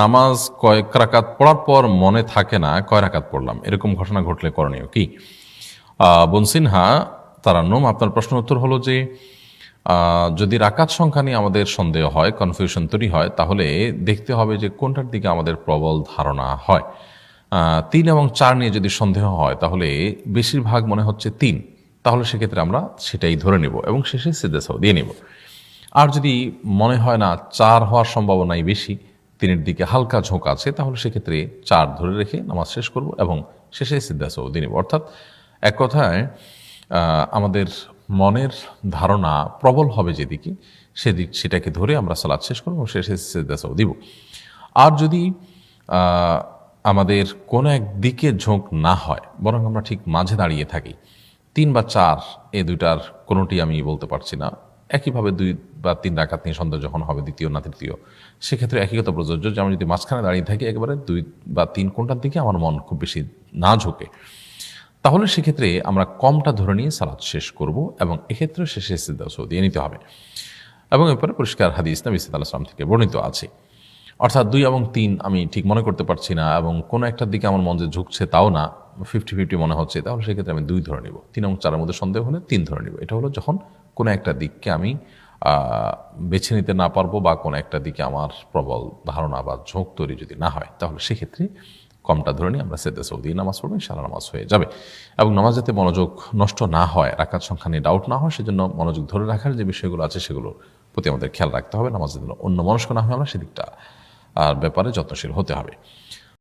নামাজ কয়েক রাকাত পড়ার পর মনে থাকে না, কয় রাকাত পড়লাম? এরকম ঘটনা ঘটলে করণীয় কি? বনসিনহা তারান্নুম আপনার প্রশ্ন উত্তর হলো যে যদি রাকাত সংখ্যা নিয়ে আমাদের সন্দেহ হয় কনফিউশন তৈরি হয়, তাহলে দেখতে হবে যে কোনটার দিকে আমাদের প্রবল ধারণা হয়। তিন এবং চার নিয়ে যদি সন্দেহ হয়, তাহলে বেশিরভাগ মনে হচ্ছে তিন। তাহলে সেক্ষেত্রে আমরা সেটাই ধরে নেব এবং শেষে সিদ্ধাসাও দিয়ে নেব। আর যদি মনে হয় না, চার হওয়ার সম্ভাবনাই বেশি তিনের দিকে হালকা ঝোঁক আছে, তাহলে সেক্ষেত্রে চার ধরে রেখে নামাজ শেষ করব এবং শেষে সিদ্ধাসাও দিয়ে অর্থাৎ এক কথায় আমাদের মনের ধারণা প্রবল হবে যেদিকে, সেদিক, সেটাকে ধরে আমরা সালাদ শেষ করব এবং শেষে সিদ্ধাসাও দিব। আর যদি আমাদের কোনো এক দিকে ঝোঁক না হয়, বরং আমরা ঠিক মাঝে দাঁড়িয়ে থাকি, তিন বা চার এ দুইটার কোনোটি আমি বলতে পারছি না একইভাবে দুই বা তিন ডাকাত নিয়ে সন্দেহ যখন হবে, দ্বিতীয় না তৃতীয়, সেক্ষেত্রে একই কথা প্রযোজ্য যে আমি যদি মাঝখানে দাঁড়িয়ে থাকি একেবারে দুই বা তিন কোনটার দিকে আমার মন খুব বেশি না ঝোঁকে। তাহলে সেক্ষেত্রে আমরা কমটা ধরে নিয়ে সালাদ শেষ করব এবং এক্ষেত্রে শেষে সিদ্ধাসও দিয়ে নিতে হবে। এবং এরপরে পরিষ্কার হাদিস নবী সাল্লাম থেকে বর্ণিত আছে। অর্থাৎ দুই এবং তিন আমি ঠিক মনে করতে পারছি না এবং কোনো একটার দিকে আমার মন যে ঝুঁকছে তাও না ফিফটি ফিফটি মনে হচ্ছে, তাহলে সেক্ষেত্রে আমি দুই ধরে নিব। তিন এবং চারের মধ্যে সন্দেহ হলে তিন ধরে নিব। এটা হলো যখন কোনো একটা দিককে আমি বেছে নিতে না পারব বা কোনো একটা দিকে আমার প্রবল ধারণা বা ঝোঁক তৈরি যদি না হয়, তাহলে সেক্ষেত্রে কমটা ধরে নিয়ে আমরা সেদে সৌদি নামাজ পড়ব সারা নামাজ হয়ে যাবে। এবং নামাজ যাতে মনোযোগ নষ্ট না হয় রাখার সংখ্যা নিয়ে ডাউট না হয়, সেজন্য মনোযোগ ধরে রাখার যে বিষয়গুলো আছে, সেগুলোর প্রতি আমাদের খেয়াল রাখতে হবে। নামাজ যেন অন্য মনস্ক না হয়, আমরা সেদিকটা আর ব্যাপারে যত্নশীল হতে হবে।